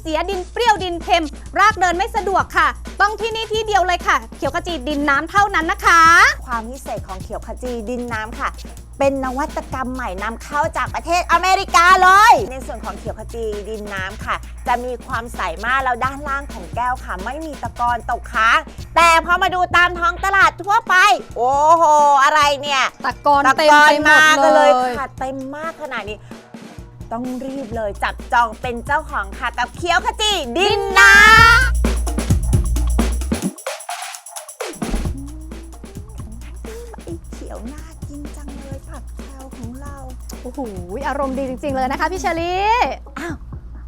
นเสียดินเปรี้ยวดินเค็ม รากเดินไม่สะดวกค่ะ ต้องที่นี่ที่เดียวเลยค่ะ เขียวขจีดินน้ำเท่านั้นนะคะ ความพิเศษของเขียวขจีดินน้ำค่ะ เป็นนวัตกรรมใหม่นำเข้าจากประเทศอเมริกาเลย ในส่วนของเขียวขจีดินน้ำค่ะ จะมีความใสมากแล้วด้านล่างของแก้วค่ะ ไม่มีตะกอนตกค้าง แต่พอมาดูตามท้องตลาดทั่วไป โอ้โห อะไรเนี่ย ตะกอนตะเต็มกอนไปหมมาดกันเลเลยย ค่ะเต็มมากขนาดนี้ ต้องรีบเลยจับจองเป็นเจ้าของค่ะ กับเขียวขจีดินน้ำไอเขียวน่ากินจังเลยผักแคลของเรา โอ้โห อารมณ์ดีจริง ๆ เลยนะคะพี่เชลีอ้าว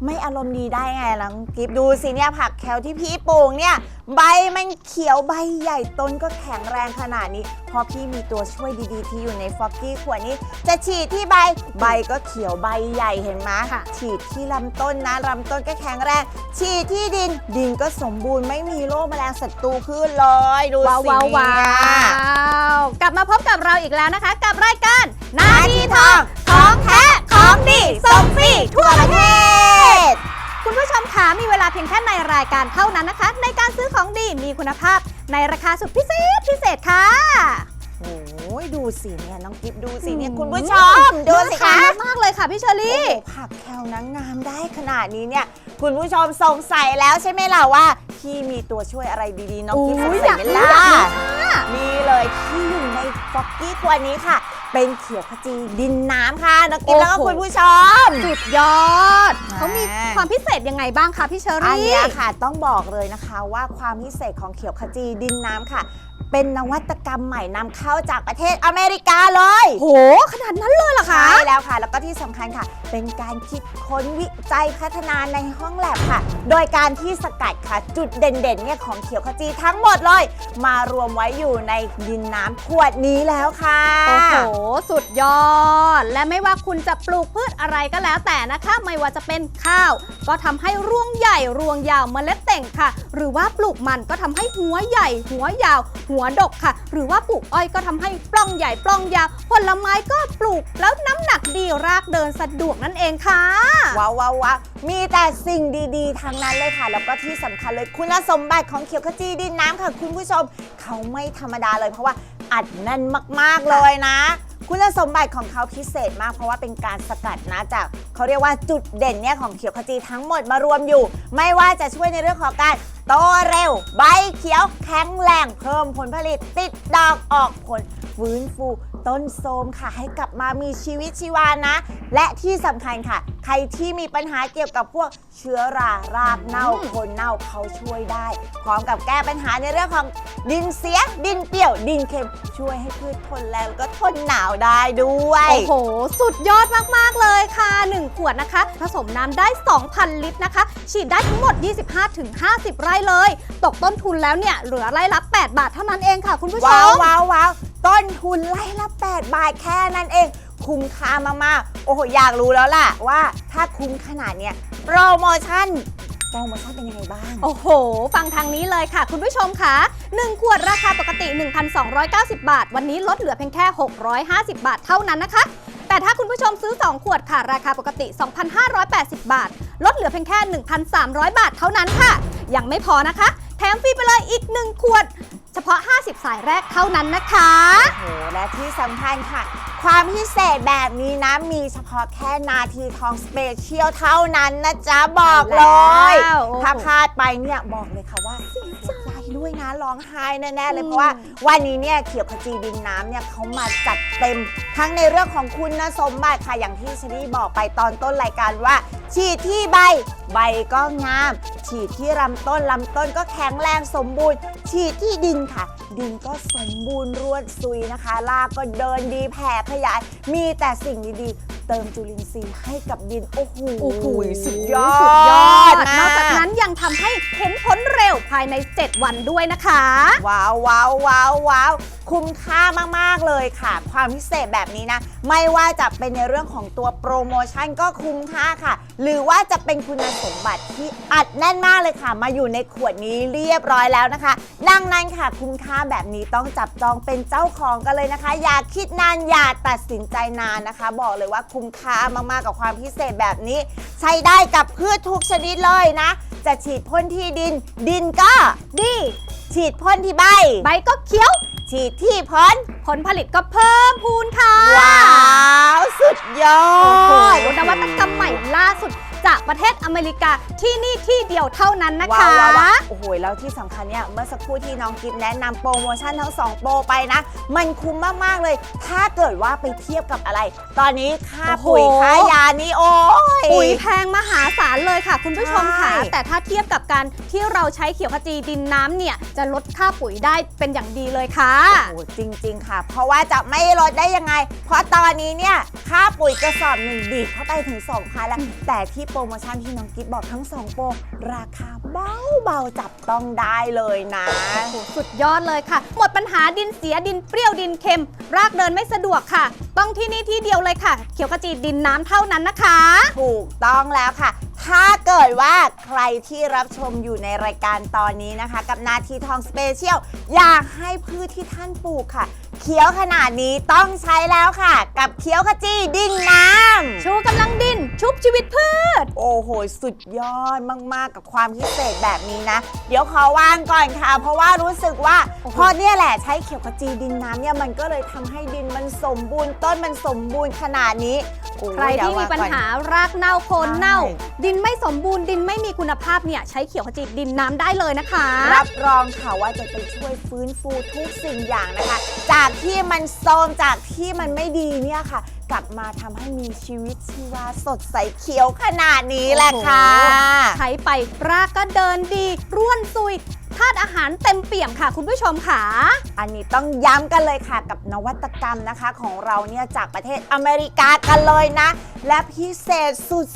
ไม่อารมณ์ดีได้ไงลังกิฟดูสิเนี่ยผักแคลที่พี่ปลูกเนี่ย ใบมันเขียวใบใหญ่ต้นก็แข็งแรงขนาดนี้เพราะพี่มีตัวช่วยดีๆ ที่อยู่ในฟอกกี้ขวดนี้ จะฉีดที่ใบใบก็เขียวใบใหญ่เห็นไหมค่ะฉีดที่ลำต้นนะลำต้นก็แข็งแรง ฉีดที่ดินดินก็สมบูรณ์ไม่มีโรคแมลงศัตรูพืชเลยดูว้าวสิว้าวเนี่ว้ายวกลับมาพบกับเราอีกแล้วนะคะ กับรายการนานาทีทีททอองงของแท้ของดีส่งฟรีทั่วประเทศ คุณผู้ชมคะมีเวลาเพียงแค่ในรายการเท่านั้นนะคะ ในการซื้อของดีมีคุณภาพ ในราคาสุดพิเศษพิเศษค่ะโอ้ยดูสิเนี่ยน้องกิฟดูสิเนี่ยอืมคุณผู้ชมดูสิคะน่าทานมากๆเลยค่ะพี่เชอโอ้รี่โหผักแคลนางงามได้ขนาดนี้เนี่ย คุณผู้ชมสงสัยแล้วใช่ไหมล่ะว่า พี่มีตัวช่วยอะไรดีๆน้องกิฟสงอุ๊ยสัยไหมอยากรู้ล่ะอยากรู้ค่ะนี่เลยที่อยู่ในฟอกกี้ตัวนี้ค่ะ เป็นเขียวขจีดินน้ำค่ะน้องกิฟแล้วก็โอ้โหคุณผู้ชม สุดยอดอ่าเขามีความพิเศษยังไงบ้างคะพี่เชออันรี่เนี้ยค่ะต้องบอกเลยนะคะว่าความพิเศษของเขียวขจีดินน้ำค่ะเป็นนวัตกรรมใหม่นำเข้าจากประเทศอเมริกาเลย โห ขนาดนั้นเลยเหรอคะ ใช่แล้วค่ะ แล้วก็ที่สำคัญค่ะ เป็นการคิดค้นวิจัยพัฒนาในห้องแลบค่ะ โดยการที่สกัดค่ะ จุดเด่นๆเนี่ยของเขียวขจีทั้งหมดเลย มารวมไว้อยู่ในดินน้ำขวดนี้แล้วค่ะ โอ้โห สุดยอด และไม่ว่าคุณจะปลูกพืชอะไรก็แล้วแต่นะคะ ไม่ว่าจะเป็นข้าว ก็ทำให้รวงใหญ่รวงยาวเมล็ดเต่งค่ะ หรือว่าปลูกมันก็ทำให้หัวใหญ่ หัวยาว หัวดกค่ะ หรือว่าปลูกอ้อยก็ทำให้ปล้องใหญ่ปล้องยาวผลไม้ก็ปลูกแล้วน้ำหนักดีรากเดินสะดวกนั่นเองค่ะ ว้าวว้าวามีแต่สิ่งดีๆทั้งนั้นเลยค่ะ แล้วก็ที่สำคัญเลยคุณสมบัติของเขียวขจีดินน้ำค่ะ คุณผู้ชมเขาไม่ธรรมดาเลย เพราะว่าอัดแน่นมากๆเลยนะ คุณสมบัติของเขาพิเศษมาก เพราะว่าเป็นการสกัดนะจากเขาเรียกว่าจุดเด่นเนี่ยของเขียวขจีทั้งหมดมารวมอยู่ ไม่ว่าจะช่วยในเรื่องของการโตเร็ว ใบเขียวแข็งแรงเพิ่มผลผลิตติดดอกออกผลฟื้นฟู ต้นโทมค่ะ ให้กลับมามีชีวิตชีวานะ และที่สำคัญค่ะ ใครที่มีปัญหาเกี่ยวกับพวกเชื้อรารากเน่าอืมคนเน่าเขาช่วยได้ พร้อมกับแก้ปัญหาในเรื่องของดินเสีย ดินเปรี้ยว ดินเค็ม ช่วยให้พืชทนแรงแล้วก็ทนหนาวได้ด้วย โอ้โห สุดยอดมาก ๆ เลยค่ะ 1 ขวดนะคะ ผสมน้ำได้ 2,000 ลิตรนะคะ ฉีดได้ทั้งหมด 25-50 ไร่เลย ตกต้นทุนแล้วเนี่ยเหลือไร่ละ 8 บาทเท่านั้นเองค่ะ คุณผู้ชว้าวมว้าวว้าวต้นทุนไล่ละ 8 บาทแค่นั้นเอง คุ้มค่ามากๆ โอ้โห อยากรู้แล้วล่ะว่าถ้าคุ้มขนาดเนี้ยโปรโมชั่นโปรโมชั่นเป็นยังไงบ้าง โอ้โห ฟังทางนี้เลยค่ะ คุณผู้ชมค่ะ 1 ขวดราคาปกติ 1,290 บาท วันนี้ลดเหลือเพียงแค่ 650 บาทเท่านั้นนะคะ แต่ถ้าคุณผู้ชมซื้อ 2 ขวดค่ะ ราคาปกติ 2,580 บาท ลดเหลือเพียงแค่ 1,300 บาทเท่านั้นค่ะ ยังไม่พอนะคะ แถมฟรีไปเลยอีก 1 ขวด เฉพาะ 50 สายแรกเท่านั้นนะคะ โอ้โหและที่สำคัญค่ะ ความพิเศษแบบนี้นะ มีเฉพาะแค่นาทีทองสเปเชียลเท่านั้นนะจ๊ะ บอกเลยแล้วโอ้โห ถ้าพลาดไปเนี่ย บอกเลยค่ะว่าเสียใจ ด้วยนะร้องไห้แน่ๆเลยอืมเพราะว่าวันนี้เนี่ยเขียวขจีดินน้ำเนี่ยเขามาจัดเต็ม ทั้งในเรื่องของคุณสมบัติค่ะอย่างที่ชลี่บอกไปตอนต้นรายการว่า ฉีดที่ใบ ใบก็งาม ฉีดที่ลำต้นลำต้นก็แข็งแรงสมบูรณ์ ฉีดที่ดินค่ะ ดินก็สมบูรณ์รวดซุยนะคะรากก็เดินดีแผ่ขยาย มีแต่สิ่งดีๆ เติมจุลินทรีย์ให้กับดิน โอ้โหโอ้โหสุดยอดสุดยอดมนอกจากนั้นยังทำให้เห็นผลเร็วภายใน 7 วันด้วยนะคะ ว้าวว้าวว้าวว้าวคุ้มค่ามาก ๆ เลยค่ะ ความพิเศษแบบนี้นะ ไม่ว่าจะเป็นในเรื่องของตัวโปรโมชั่นก็คุ้มค่าค่ะ หรือว่าจะเป็นคุณสมบัติที่อัดแน่นมากเลยค่ะ มาอยู่ในขวดนี้เรียบร้อยแล้วนะคะ ดังนั้นค่ะ คุ้มค่าแบบนี้ต้องจับจองเป็นเจ้าของกันเลยนะคะ อย่าคิดนานอย่าตัดสินใจนานนะคะ บอกเลยว่าคุ้มค่ามากๆกับความพิเศษแบบนี้ ใช้ได้กับพืชทุกชนิดเลยนะ จะฉีดพ่นที่ดิน ดินก็ ดี ฉีดพ่นที่ใบ ใบก็เขียว ฉีดที่พ้นผลผลิตก็เพิ่มพูนค่ะว้าว สุดยอโอ้โหด นวัตกรรมใหม่ล่าสุด จากประเทศอเมริกาที่นี่ที่เดียวเท่านั้นนะคะว้าวว้าวว้าวโอ้โห แล้วที่สำคัญเนี่ยเมื่อสักครู่ที่น้องกิฟแนะนำโปรโมชั่นทั้ง 2 โปรไปนะ มันคุ้มมาก ๆ เลย ถ้าเกิดว่าไปเทียบกับอะไร ตอนนี้ค่าโอ้โห ปุ๋ยค่ายานี่โอ้ย ปุ๋ยแพงมหาศาลเลยค่ะ คุณผู้ชมค่ะ ใช่ แต่ถ้าเทียบกับการที่เราใช้เขียวขจีดินน้ำเนี่ย จะลดค่าปุ๋ยได้เป็นอย่างดีเลยค่ะ โอ้โหจริง ๆ ค่ะ เพราะว่าจะไม่ลดได้ยังไง เพราะตอนนี้เนี่ย ค่าปุ๋ยกระสอบหนึ่งดีดเข้าไปถึง2พันแล้ว แต่ที่โปรโมชั่นที่น้องกิฟบอกทั้ง 2 โปรราคาเบาเบาๆจับต้องได้เลยนะ โอ้โหสุดยอดเลยค่ะ หมดปัญหาดินเสียดินเปรี้ยวดินเค็ม รากเดินไม่สะดวกค่ะ ต้องที่นี่ที่เดียวเลยค่ะ เขียวขจีดินน้ำเท่านั้นนะคะ ถูกต้องแล้วค่ะ ถ้าเกิดว่าใครที่รับชมอยู่ในรายการตอนนี้นะคะ กับนาทีทองสเปเชียลอยากให้พืชที่ท่านปลูกค่ะ เขียวขนาดนี้ต้องใช้แล้วค่ะ กับเขียวขจีดินน้ำ ชูกำลังดิน ชุบชีวิตพืช โอ้โห สุดยอดมาก ๆ กับความพิเศษแบบนี้นะ เดี๋ยวขอวางก่อนค่ะ เพราะว่ารู้สึกว่าโอ้โหพอเนี่ยแหละใช้เขียวขจีดินน้ำเนี่ยมันก็เลยทำให้ดินมันสมบูรณ์ต้นมันสมบูรณ์ขนาดนี้โอ้ยใครที่เดี๋ยวมีวงปัญก่อนหารากเน่าโคนเน่า ใช่ ดินไม่สมบูรณ์ดินไม่มีคุณภาพเนี่ยใช้เขียวขจีดินน้ำได้เลยนะคะ รับรองค่ะว่าจะไปช่วยฟื้นฟูทุกสิ่งอย่างนะคะ จากที่มันโทรมจากที่มันไม่ดีเนี่ยค่ะ กลับมาทำให้มีชีวิตชีวาสดใสเขียวขนาดนี้แหละค่ะใช้ไปรากก็เดินดี ร่วนซุย ธาตุอาหารเต็มเปี่ยมค่ะ คุณผู้ชมค่ะ อันนี้ต้องย้ำกันเลยค่ะกับนวัตกรรมนะคะของเราเนี่ยจากประเทศอเมริกากันเลยนะ และพิเศษ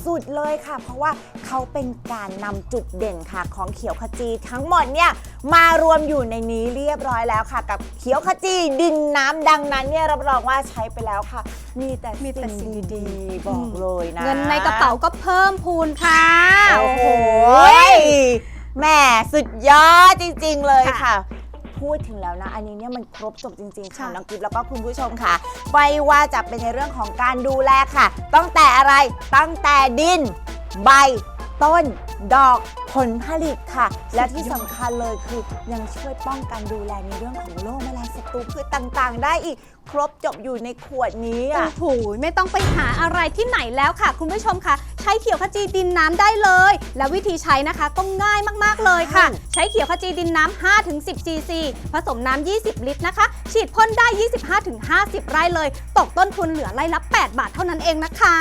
สุดๆเลยค่ะ เพราะว่าเขาเป็นการนำจุดเด่นค่ะของเขียวขจีทั้งหมดเนี่ยมารวมอยู่ในนี้เรียบร้อยแล้วค่ะ กับเขียวขจีดินน้ำดังนั้นเนี่ยรับรองว่าใช้ไปแล้วค่ะ มีแต่มีแต่สิ่งสิ่งดีๆบอกเลยนะ เงินในกระเป๋าก็เพิ่มพูนค่ะ โอ้โห แหม่สุดยอดจริง ๆ เลยค่ะค่ะ พูดถึงแล้วนะ อันนี้เนี่ยมันครบจบจริงๆค่ะค่ะ น้องกิฟแล้วก็คุณผู้ชมค่ะ ไม่ว่าจะเป็นในเรื่องของการดูแลค่ะ ตั้งแต่อะไรตั้งแต่ดิน ใบ ต้น ดอกผลผลิตค่ะ และที่สำคัญเลยคือยังช่วยป้องกันดูแลในเรื่องของโรคแมลงศัตรูพืชต่างๆ ได้อีก ครบจบอยู่ในขวดนี้โอ้อะโหไม่ต้องไปหาอะไรที่ไหนแล้วค่ะ คุณผู้ชมค่ะ ใช้เขียวขจีดินน้ำได้เลย และวิธีใช้นะคะก็ง่ายมากๆเลยค่ะ ใช้เขียวขจีดินน้ำ5-10 cc ผสมน้ำ 20 ลิตรนะคะ ฉีดพ่นได้ 25-50 ไร่เลย ตกต้นทุนเหลือไร่ละ 8 บาทเท่านั้นเองนะคะ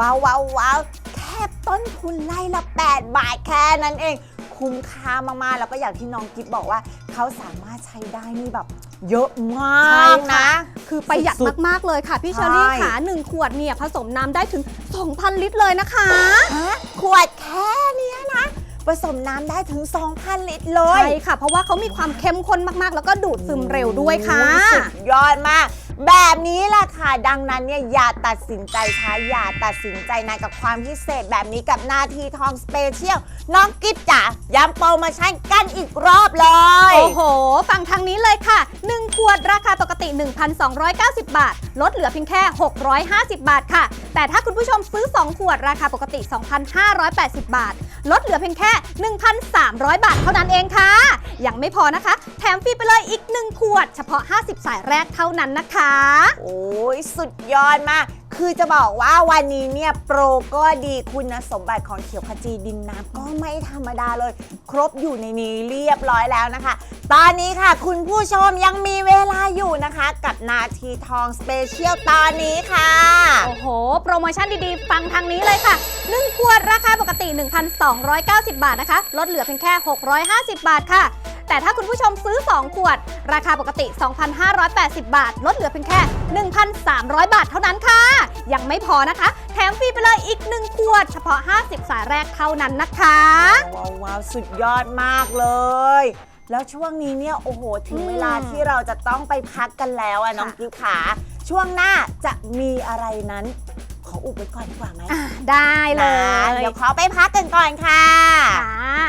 ว้าวว้าวว้าวแค่ต้นทุนไล่ละ 8 บาทแค่นั้นเอง คุ้มค่ามากๆ แล้วก็อย่างที่น้องกิฟบอกว่า เขาสามารถใช้ได้นี่แบบ เยอะมใช่ากค่ะนะ คือประหยัดสุดมาก ๆ เลยค่ะ พี่ใช่เชอรี่ค่ะ1ขวดเนี่ยผสมน้ำได้ถึง 2,000 ลิตรเลยนะคะฮะขวดแค่เนี้ยนะ ผสมน้ำได้ถึง 2,000 ลิตรเลย ใช่ค่ะ เพราะว่าเขามีความเข้มข้นมากๆ แล้วก็ดูดซึมเร็วด้วยค่ะโอ้ยสุดยอดมาก แบบนี้แหละค่ะ ดังนั้นเนี่ยอย่าตัดสินใจช้าอย่าตัดสินใจนานกับความพิเศษแบบนี้กับนาทีทองสเปเชียลน้องกิฟจ๋าย้ำโปรโมชั่นกันอีกรอบเลย โอ้โห ฟังทางนี้เลยค่ะ 1 ขวดราคาปกติ 1,290 บาท ลดเหลือเพียงแค่ 650 บาทค่ะ แต่ถ้าคุณผู้ชมซื้อ 2 ขวดราคาปกติ 2,580 บาท ลดเหลือเพียงแค่ 1,300 บาทเท่านั้นเองค่ะ ยังไม่พอนะคะ แถมฟรีไปเลยอีก 1 ขวด เฉพาะ 50 สายแรกเท่านั้นนะคะโอ้ยสุดยอดมาก คือจะบอกว่าวันนี้เนี่ยโปรก็ดีคุณสมบัติของเขียวขจีดินน้ำก็ไม่ธรรมดาเลย ครบอยู่ในนี้เรียบร้อยแล้วนะคะ ตอนนี้ค่ะ คุณผู้ชมยังมีเวลาอยู่นะคะ กับนาทีทองสเปเชียลตอนนี้ค่ะ โอ้โห โปรโมชั่นดีๆ ฟังทางนี้เลยค่ะ1ขวดราคาปกติ 1,290 บาทนะคะ ลดเหลือเพียงแค่ 650 บาทค่ะ แต่ถ้าคุณผู้ชมซื้อ 2 ขวด ราคาปกติ 2,580 บาท ลดเหลือเพียงแค่ 1,300 บาทเท่านั้นค่ะ ยังไม่พอนะคะ แถมฟรีไปเลยอีก 1 ขวด เฉพาะ 50 สายแรกเท่านั้นนะคะ ว้าวว้าวสุดยอดมากเลย แล้วช่วงนี้เนี่ยโอ้โหถึงอืมเวลาที่เราจะต้องไปพักกันแล้วอะค่ะน้องกิฟขาช่วงหน้าจะมีอะไรนั้นขออุบไว้ก่อนดีกว่าไหมอะได้เลนะยเดี๋ยวขอไปพักกันก่อนค่ะ ค่ะ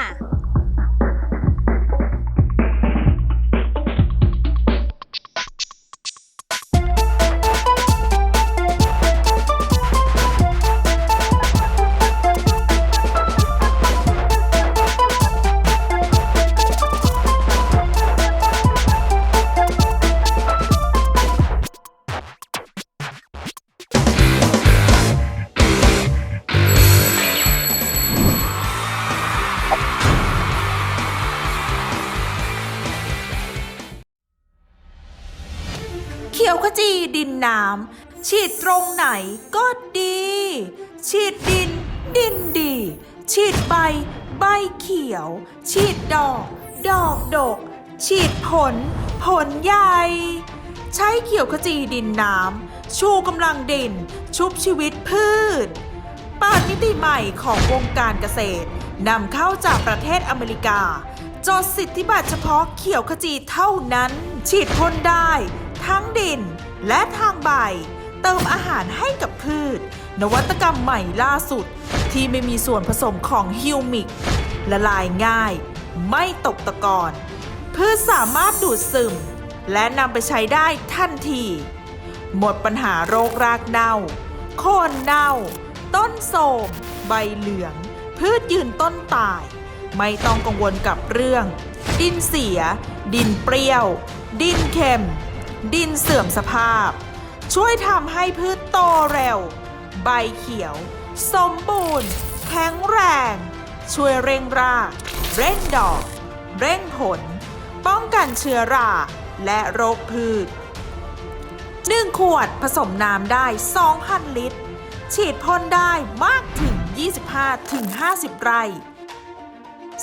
ขียวขจีดินน้ำฉีดตรงไหนก็ดี ฉีดดิน ดินดี ฉีดใบ ใบเขียว ฉีดดอก ดอกดก ฉีดผล ผลใหญ่ ใช้เขียวขจีดินน้ำชูกำลังดิน ชุบชีวิตพืชเปิดมิติใหม่ของวงการเกษตรนำเข้าจากประเทศอเมริกาจดสิทธิบัตรเฉพาะเขียวขจีเท่านั้น ฉีดพ่นได้ ทั้งดินและทางใบ เติมอาหารให้กับพืช นวัตกรรมใหม่ล่าสุด ที่ไม่มีส่วนผสมของฮิวมิก ละลายง่าย ไม่ตกตะกอนพืชสามารถดูดซึม และนำไปใช้ได้ทันที หมดปัญหาโรครากเน่า โคนเน่า ต้นโทมใบเหลือง พืชยืนต้นตาย ไม่ต้องกังวลกับเรื่อง ดินเสีย ดินเปรี้ยว ดินเค็ม ดินเสื่อมสภาพ ช่วยทำให้พืชโตเร็ว ใบเขียว สมบูรณ์ แข็งแรง ช่วยเร่งราก เร่งดอก เร่งผล ป้องกันเชื้อรา และโรคพืช1ขวดผสมน้ำได้ 2,000 ลิตร ฉีดพ่นได้มากถึง 25-50 ไร่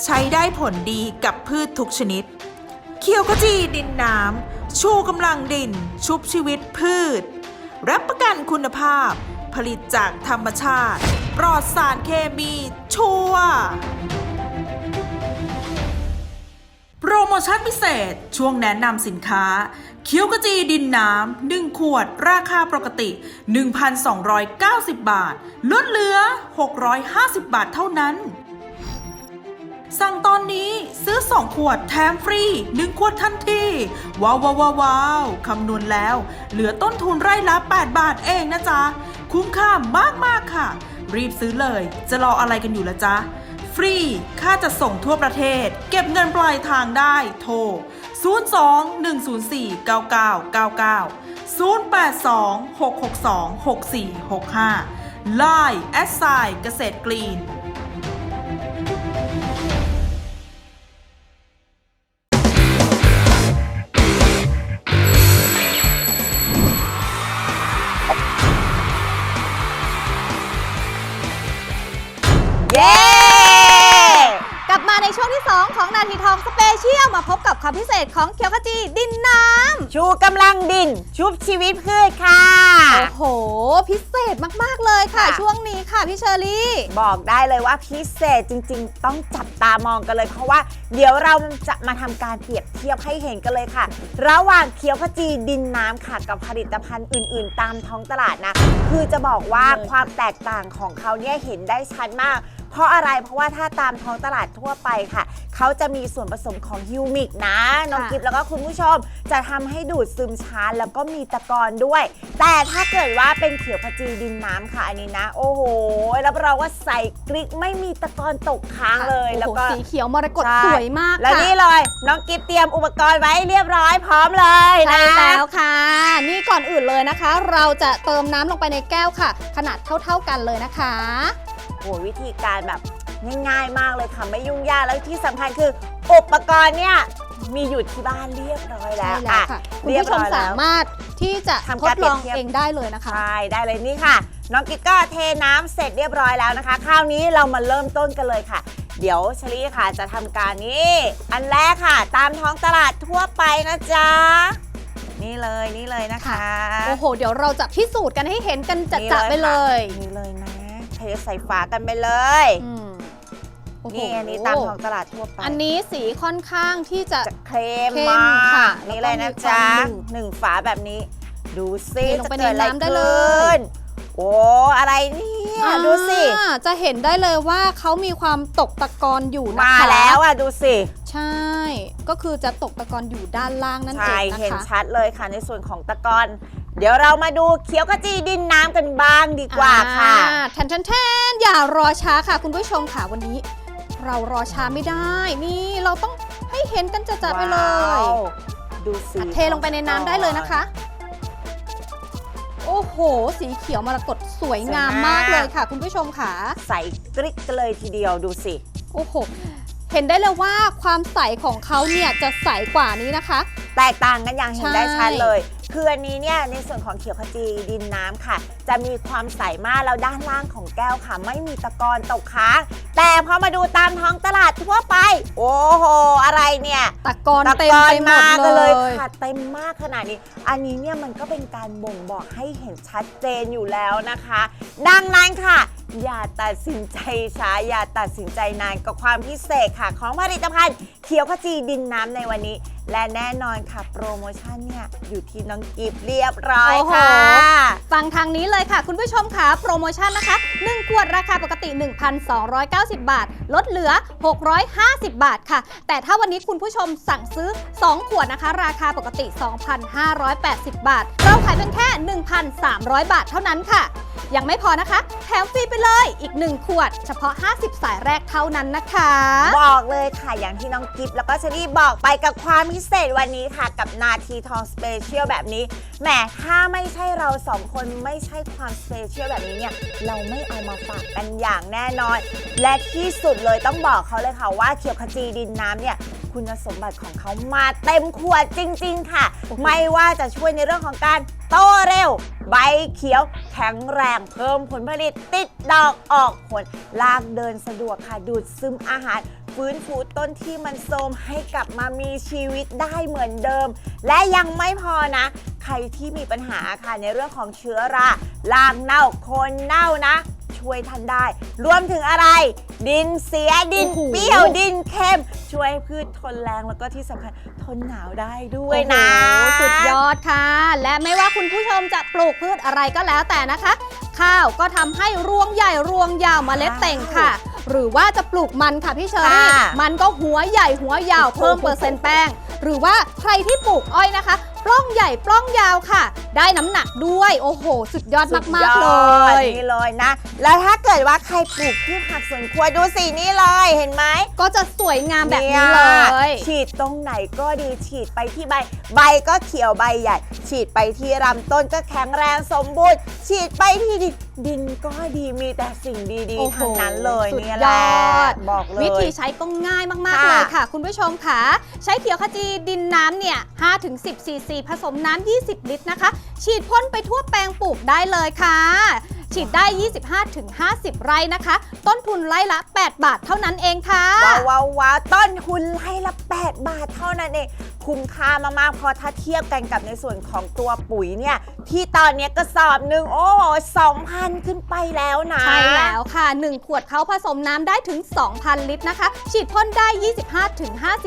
ใช้ได้ผลดีกับพืชทุกชนิดเขียวขจีดินน้ำ ชูกำลังดิน ชุบชีวิตพืช รับประกันคุณภาพ ผลิตจากธรรมชาติ ปลอดสารเคมีชัวโปรโมชั่นพิเศษ ช่วงแนะนำสินค้า เคี้ยวกระจีดินน้ำ1ขวด ราคาปกติ 1,290 บาท ลดเหลือ 650 บาทเท่านั้น สั่งตอนนี้ซื้อ 2 ขวดแถมฟรี 1 ขวดทันทีว้าวว้าวว้าวคำนวณแล้ว เหลือต้นทุนไร่ละ 8 บาทเองนะจ๊ะ คุ้มค่ามากมากค่ะ รีบซื้อเลย จะรออะไรกันอยู่ละจ๊ะ ฟรี ค่าจัดส่งทั่วประเทศ เก็บเงินปลายทางได้โทร 02 104 9999 082 662 6465 Line แอดไซเกษตรกรีน พบกับความพิเศษของเขียวขจีดินน้ำชูกำลังดิน ชุบชีวิตพืชค่ะ โอ้โห พิเศษมากๆเลยค่ะ ค่ะ ช่วงนี้ค่ะพี่เชอรี่ บอกได้เลยว่าพิเศษจริง ๆ ต้องจับตามองกันเลย เพราะว่าเดี๋ยวเราจะมาทำการเปรียบเทียบให้เห็นกันเลยค่ะ ระหว่างเคี้ยวขจีดินน้ำค่ะกับผลิตภัณฑ์อื่น ๆ ตามท้องตลาดนะ คือจะบอกว่าเลยความแตกต่างของเขาเนี่ยเห็นได้ชัดมาก เพราะอะไรเพราะว่าถ้าตามท้องตลาดทั่วไปค่ะ เขาจะมีส่วนผสมของฮิวมิกนะน้องค่ะกิฟแล้วก็คุณผู้ชมจะทำให้ดูดซึมช้าแล้วก็มีตะกอนด้วย แต่ถ้าเกิดว่าเป็นเขียวขจีดินน้ำค่ะ อันนี้นะ โอ้โหแล้วเราว่าใส่กริกไม่มีตะกอนตกค้างเลยโอ้โหแล้วก็สีเขียวมรกตใช่ สวยมากแล้วค่ะนี่เลย น้องกิฟเตรียมอุปกรณ์ไว้เรียบร้อยพร้อมเลยใช่นะแล้วค่ะ นี่ก่อนอื่นเลยนะคะ เราจะเติมน้ำลงไปในแก้วค่ะ ขนาดเท่าๆกันเลยนะคะ โอ้โหวิธีการแบบง่ายๆมากเลยค่ะไม่ยุ่งยากแล้วที่สำคัญคืออุปกรณ์เนี่ยมีอยู่ที่บ้านเรียบร้อยแล้ใช่วแล้วอะค่ะคุณเรียบผู้ชร้มอยแล้วสามารถที่จะทำทการดลองเปรียบเทียบ เองได้เลยนะคะ ใช่ได้เลยนี่ค่ะ น้องกิ๊กก็เทน้ำเสร็จเรียบร้อยแล้วนะคะ คราวนี้เรามาเริ่มต้นกันเลยค่ะ เดี๋ยวเชลี่ค่ะจะทำการนี่อันแรกค่ะ ตามท้องตลาดทั่วไปนะจ๊ะ นี่เลยนี่เลยนะคะ โอ้โห เดี๋ยวเราจะพิสูจน์กันให้เห็นกันจัดๆไปเลย นี่เลยนะเท ใส่ฝากันไปเลยอืมโอ้โหนี่อันนี้ตามท้องตลาดทั่วไปอันนี้สีค่อนข้างที่จะ จะเคลมเข้มมาค่ะกนี่เลยนะจ๊ะแล้วก็มีความหนึบหนึ่งฝาแบบนี้ ดูซิเทลงจะไปเกิดอะไรในน้ำได้เลขึ้ย นโอ้อะไรเนี่ยดูสิ อ่าจะเห็นได้เลยว่าเขามีความตกตะกอนอยู่นะคะมาแล้วอะดูสิ ใช่ ก็คือจะตกตะกอนอยู่ด้านล่างนั่นเอใช่งนะเห็นคะชัดเลยค่ะในส่วนของตะกอน เดี๋ยวเรามาดูเขียวขจีดินน้ำกันบ้างดีกว่าค่ะอ่าแทนแทนแทนอย่ารอช้าค่ะ คุณผู้ชมค่ะวันนี้ เรารอช้าไม่ได้ นี่เราต้องให้เห็นกันจะๆไปเลยว้าวดูสิอะเทลงไปในน้ำได้เลยนะคะ โอ้โห สีเขียวมรกตสวยงามมากเลยค่ะ คุณผู้ชมค่ะ ใส่กริกกันเลยทีเดียวดูสิ โอ้โห เห็นได้เลยว่าความใสของเขาเนี่ยจะใสกว่านี้นะคะ แตกต่างกันอย่างเห็นได้ใช่ชัดเลย คืออันนี้เนี่ยในส่วนของเขียวขจีดินน้ำค่ะ จะมีความใสมากแล้วด้านล่างของแก้วค่ะ ไม่มีตะกอนตกค้าง แต่พอมาดูตามท้องตลาดทั่วไป โอ้โห อะไรเนี่ยตะกอนตะเต็มกอนไปหมดมาเลกันเลยยค่ะเต็มมากขนาดนี้ อันนี้เนี่ยมันก็เป็นการบ่งบอกให้เห็นชัดเจนอยู่แล้วนะคะ ดังนั้นค่ะ อย่าตัดสินใจช้าอย่าตัดสินใจนานกับความพิเศษค่ะ ของผลิตภัณฑ์เขียวขจีดินน้ำในวันนี้ และแน่นอนค่ะ โปรโมชั่นเนี่ยอยู่ที่น้องกิฟเรียบร้อยโอ้โหค่ะ ฟังทางนี้เลยค่ะ คุณผู้ชมค่ะ โปรโมชั่นนะคะ 1 ขวดราคาปกติ 1,290 บาท ลดเหลือ 650 บาทค่ะ แต่ถ้าวันนี้คุณผู้ชมสั่งซื้อ 2 ขวดนะคะ ราคาปกติ 2,580 บาท เราขายเพียงแค่ 1,300 บาทเท่านั้นค่ะ ยังไม่พอนะคะ แถมฟรีไปเลยอีก 1 ขวด เฉพาะ 50 สายแรกเท่านั้นนะคะ บอกเลยค่ะอย่างที่น้องกิฟแล้วก็เชอรี่บอกไปกับความพิเศษวันนี้ค่ะกับนาทีทองสเปเชียลแบบนี้แหมถ้าไม่ใช่เราสองคนไม่ใช่ความสเปเชียลแบบนี้เนี่ยเราไม่เอามาฝากกันอย่างแน่นอน และที่สุดเลยต้องบอกเขาเลยค่ะว่าเขียวขจีดินน้ำเนี่ย คุณสมบัติของเขามาเต็มขวดจริง ๆ ค่ะโอ้โหไม่ว่าจะช่วยในเรื่องของการโตเร็ว ใบเขียว แข็งแรงเพิ่มผลผลิต ติดดอกออกผลลากเดินสะดวกค่ะ ดูดซึมอาหารฟื้นฟูต้นที่มันโทรมให้กลับมามีชีวิตได้เหมือนเดิม และยังไม่พอนะ ใครที่มีปัญหาค่ะในเรื่องของเชื้อราลางเน่าโคนเน่านะ ช่วยท่านได้ รวมถึงอะไร ดินเสียดินโอ้โหเปรี้ยวดินเค็ม ช่วยให้พืชทนแรงแล้วก็ที่สำคัญทนหนาวได้ด้วยนะโอ้โหสุดยอดค่ะ และไม่ว่าคุณผู้ชมจะปลูกพืชอะไรก็แล้วแต่นะคะ ข้าวก็ทำให้รวงใหญ่รวงยาวเมล็ดเต่งค่ะ หรือว่าจะปลูกมันค่ะพี่เชอรี่ค่ะ มันก็หัวใหญ่หัวยาวเพิ่มเปอร์เซ็นต์แป้ง หรือว่าใครที่ปลูกอ้อยนะคะ ปล้องใหญ่ปล้องยาวค่ะ ได้น้ำหนักด้วยโอ้โห สุดยอดมากๆเลสุดอดยนี่เลยนะ แล้วถ้าเกิดว่าใครปลูกพืชผักสวนครัวดูสินี่เลยเห็นไหมก็จะสวยงามแบบนี้เลยฉีดตรงไหนก็ดีฉีดไปที่ใบ ใบก็เขียวใบใหญ่ ฉีดไปที่ลำต้นก็แข็งแรงสมบูรณ์ฉีดไปที่ดินดินก็ดีมีแต่สิ่งดีโอ้ๆโหทั้งนั้นเลยสุดเนี่ยยแหละอดบอกเลยวิธีใช้ก็ง่ายมากๆค่ะเลยค่ะ คุณผู้ชมค่ะ ใช้เขียวขจีดินน้ำเนี่ย5-10ซีซีผสมน้ำ 20 ลิตรนะคะ ฉีดพ่นไปทั่วแปลงปลูกได้เลยค่ะ ฉีดได้ 25-50 ไร่นะคะ ต้นทุนไร่ละ 8 บาทเท่านั้นเองค่ะ ว้าวว้าวว้าวต้นทุนไร่ละ 8 บาทเท่านั้นเอง คุ้มค่ามากๆ เพราะถ้าเทียบกันกับในส่วนของตัวปุ๋ยเนี่ยที่ตอนเนี้ยกระสอบหนึ่งโอ้โห2,000ขึ้นไปแล้วนะ ใช่แล้วค่ะ 1 ขวดเขาผสมน้ำได้ถึง 2,000 ลิตรนะคะ ฉีดพ่นได้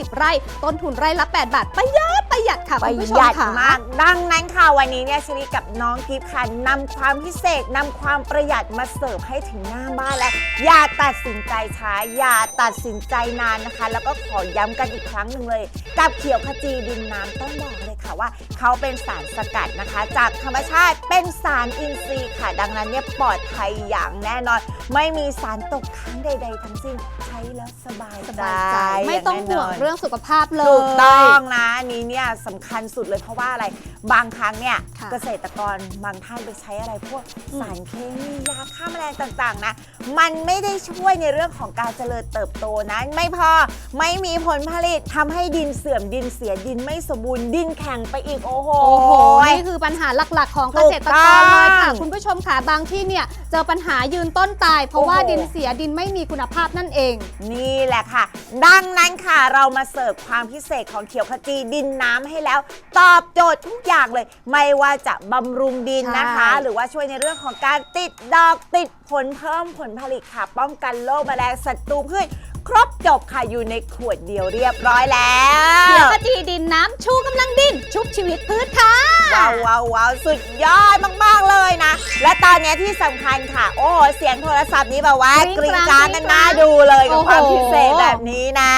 25-50 ไร่ ต้นทุนไร่ละ 8 บาท ประหยัดประหยัดค่ะปคุระณผู้ชหมยัดค่ะ มากดังนั้นค่ะวันนี้เนี่ยชลีกับน้องกิฟต์ค่ะนำความพิเศษนำความประหยัดมาเสิร์ฟให้ถึงหน้าบ้านแล้วอย่าตัดสินใจช้าอย่าตัดสินใจนานนะคะ แล้วก็ขอย้ำกันอีกครั้งหนึ่งเลย กับเขียวขจีดินน้ำต้องบอกเลยค่ะว่า เขาเป็นสารสกัดนะคะ จากธรรมชาติเป็นสารอินทรีย์ค่ะ ดังนั้นเนี่ยปลอดภัยอย่างแน่นอน ไม่มีสารตกค้างใด ๆ ทั้งสิ้นใช้แล้วสบายสบายใจไม่ต้องห่วงเรื่องสุขภาพเลยถูกต้องนะอันนี้เนี่ยสำคัญสุดเลยเพราะว่าอะไรบางครั้งเนี่ยค่ะเกษตรกรบางท่านไปใช้อะไรพวกอืมสารเคมียาฆ่าแมลงต่างๆนะมันไม่ได้ช่วยในเรื่องของการเจริญเติบโตนะไม่พอไม่มีผลผลิตทำให้ดินเสื่อมดินเสียดินไม่สมบูรณ์ดินแข็งไปอีกโอ้โห โอ้โห นี่คือปัญหาหลักๆ ของเกษตรกรเลยค่ะถูกต้องคุณผู้ชมค่ะบางที่เนี่ยเจอปัญหายืนต้นตาย เพราะว่าโอ้โหดินเสียดินไม่มีคุณภาพนั่นเอง นี่แหละค่ะ ดังนั้นค่ะเรามาเสิร์ฟความพิเศษของเขียวขจีดินน้ำให้แล้ว ตอบโจทย์ทุกอย่างเลย ไม่ว่าจะบำรุงดินนะคะใช่หรือว่าช่วยในเรื่องของการติดดอกติดผลเพิ่มผลผลิตค่ะ ป้องกันโรคแมลงศัตรูพืช ครบจบค่ะอยู่ในขวดเดียวเรียบร้อยแล้วเขียวขจีดินน้ำชูกำลังดิน ชุบชีวิตพืชค่ะ ว้าวว้าวว้าวสุดยอดมาก ๆ เลยนะ และตอนนี้ที่สำคัญค่ะ โอ้โห เสียงโทรศัพท์นี้แบบว่ากกริ๊รี๊งดกกราราดดกริ๊งน่ากราดดูเลยกับโอ้โหความพิเศษแบบนี้นะ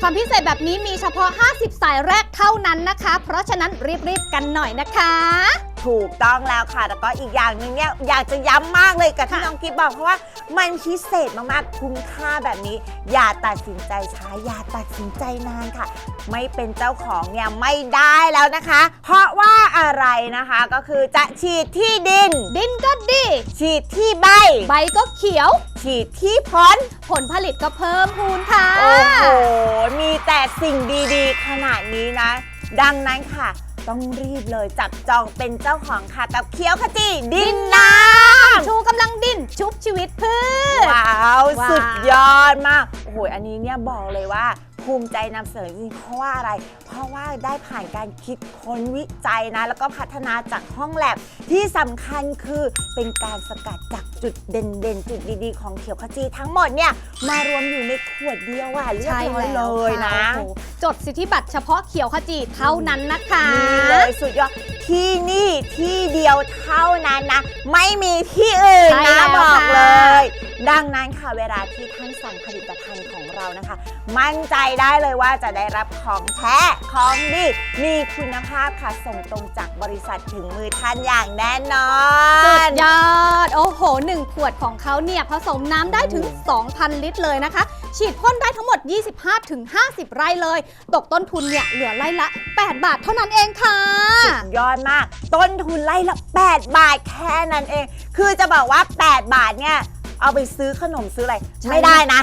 ความพิเศษแบบนี้มีเฉพาะ 50 สายแรกเท่านั้นนะคะ เพราะฉะนั้นรีบๆกันหน่อยนะคะ ถูกต้องแล้วค่ะ แล้วก็อีกอย่างหนึ่งเนี่ยอยากจะย้ำมากเลยกับที่ค่ะน้องกิฟบอกเพราะว่ามันพิเศษมากๆคุ้มค่าแบบนี้ อย่าตัดสินใจช้าอย่าตัดสินใจนานค่ะ ไม่เป็นเจ้าของเนี่ยไม่ได้แล้วนะคะ เพราะว่าอะไรนะคะก็คือจะฉีดที่ดิน ดินก็ดี ฉีดที่ใบ ใบก็เขียว ฉีดที่ผลผลผลิตก็เพิ่มพูนค่ะ โอ้โห มีแต่สิ่งดีๆ ขนาดนี้นะ ดังนั้นค่ะ ต้องรีบเลยจับจองเป็นเจ้าของค่ะกับเคี้ยวขจีดินน้ำชูกำลังดินชุบชีวิตพืชว้าวว้าว สุดยอดมาก โอ้โหอันนี้เนี่ยบอกเลยว่า ภูมิใจนำเสนอจริงๆเพราะว่าอะไร เพราะว่าได้ผ่านการคิดค้นวิจัยนะ แล้วก็พัฒนาจากห้องแลบที่สำคัญคือเป็นการสกัดจากจุดเด่นๆ จุดดีๆ ของเขียวขจีทั้งหมดเนี่ยมารวมอยู่ในขวดเดียวอะเรียบใช่ร้อยแล้วเลยนะค่โอ้โหจดสิทธิบัตรเฉพาะเขียวขจีเท่านั้นนะคะนี่เลยสุดยอดที่นี่ที่เดียวเท่านั้นนะ ไม่มีที่อื่นใช่นะแล้วบอกค่ะเลย ดังนั้นค่ะเวลาที่ท่านสั่งผลิตภัณฑ์ของเรานะคะ มั่นใจได้เลยว่าจะได้รับของแท้ของดีมีคุณภาพค่ะส่งตรงจากบริษัทถึงมือท่านอย่างแน่นอสุนดยอด โอ้โห 1 ขวดของเขาเนี่ยผสมน้ำได้ถึง 2,000 ลิตรเลยนะคะ ฉีดพ่นได้ทั้งหมด 25-50 ไร่เลย ตกต้นทุนเนี่ยเหลือไร่ละ 8 บาทเท่านั้นเองค่ะสุดยอดมาก ต้นทุนไล่ละ 8 บาทแค่นั้นเอง คือจะบอกว่า 8 บาทเนี่ย เอาไปซื้อขนมซื้ออะไรใช่ ไม่ได้นะ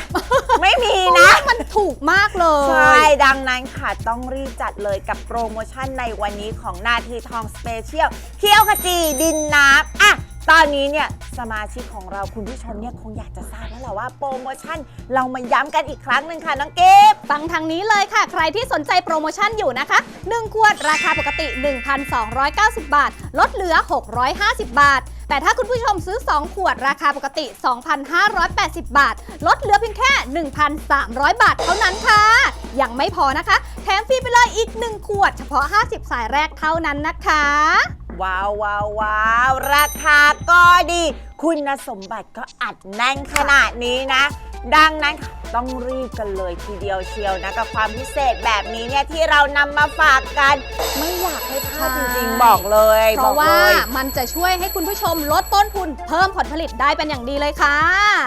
ไม่มีเพราะนะว่ามันถูกมากเลยใช่ดังนั้นค่ะ ต้องรีบจัดเลยกับโปรโมชั่นในวันนี้ของนาทีทองสเปเชียลเคี้ยวขจีดินน้ำอะ ตอนนี้เนี่ย สมาชิกของเราคุณผู้ชมเนี่ยคงอยากจะทราบแล้วแหละว่าโปรโมชั่นเรามาย้ำกันอีกครั้งหนึ่งค่ะน้องเก็บ ฟังทางนี้เลยค่ะ ใครที่สนใจโปรโมชั่นอยู่นะคะ 1 ขวดราคาปกติ 1,290 บาท ลดเหลือ 650 บาท แต่ถ้าคุณผู้ชมซื้อ 2 ขวดราคาปกติ 2,580 บาท ลดเหลือเพียงแค่ 1,300 บาทเท่านั้นค่ะ ยังไม่พอนะคะ แถมฟรีไปเลยอีก 1 ขวด เฉพาะ 50 สายแรกเท่านั้นนะคะว้าวว้าววาวราคาก็ดี คุณสมบัติก็อัดแน่นขนาดนี้นะ ดังนั้นค่ะต้องรีบกันเลยทีเดียวเชียวนะ กับความพิเศษแบบนี้เนี่ยที่เรานำมาฝากกัน ไม่อยากให้พลาดจริงใช่ๆบอกเลยเพบอราะกว่าเลยมันจะช่วยให้คุณผู้ชมลดต้นทุนเพิ่มผลผลิตได้เป็นอย่างดีเลยค่ะ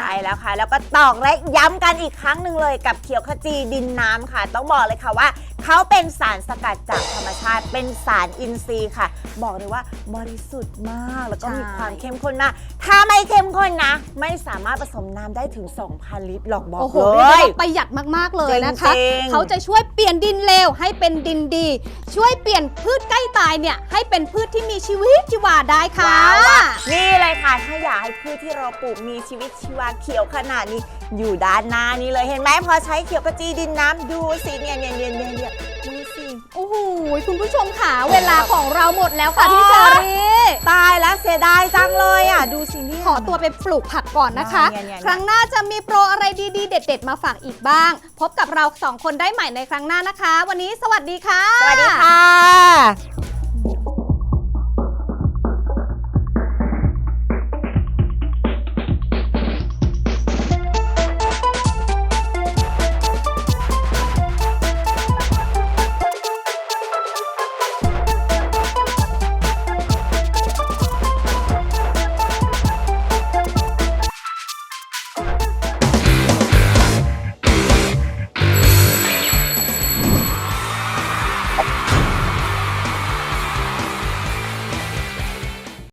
ใช่แล้วค่ะ แล้วก็ตอกและย้ำกันอีกครั้งหนึ่งเลยกับเขียวขจีดินน้ำค่ะ ต้องบอกเลยค่ะว่า เขาเป็นสารสกัดจากธรรมชาติ เป็นสารอินทรีย์ค่ะ บอกเลยว่าบริสุทธิ์มากแล้วก็ใช่ มีความเข้มข้นมาก ถ้าไม่เข้มข้นนะ ไม่สามารถผสมน้ำได้ถึง 2,000ลิตรหรอกบอกโอ้โหเลเรียกได้ย ว่าประหยัดมาก ๆ เลยนะคะ จริงๆ เขาจะช่วยเปลี่ยนดินเลวให้เป็นดินดี ช่วยเปลี่ยนพืชใกล้ตายเนี่ยให้เป็นพืชที่มีชีวิตชีวาได้ค่ะ ว้าวว่ะนี่เลยค่ะ ถ้าอยากให้พืชที่เราปลูกมีชีวิตชีวาเขียวขนาดนี้ อยู่ด้านหน้านี้เลยเห็นไหมพอใช้เขียวกระจีดินน้ำดูสิเนี่ยเนี่ยเนี่ยเนี่ยเนี่ยดูสิ โอ้โห คุณผู้ชมค่ะ เวลาของเราหมดแล้วค่ะพี่เชอรี่ ตายแล้วเสียดาย จังเลยอะ ดูสิเนี่ยขอตัวไปปลูกผักก่อนนะคะเนี่ยเนี่ยเนี่ยครั้งหน้าจะมีโปรอะไรดีๆ เด็ด ๆ มาฝากอีกบ้าง พบกับเราสองคนได้ใหม่ในครั้งหน้านะคะ วันนี้สวัสดีค่ะ สวัสดีค่ะ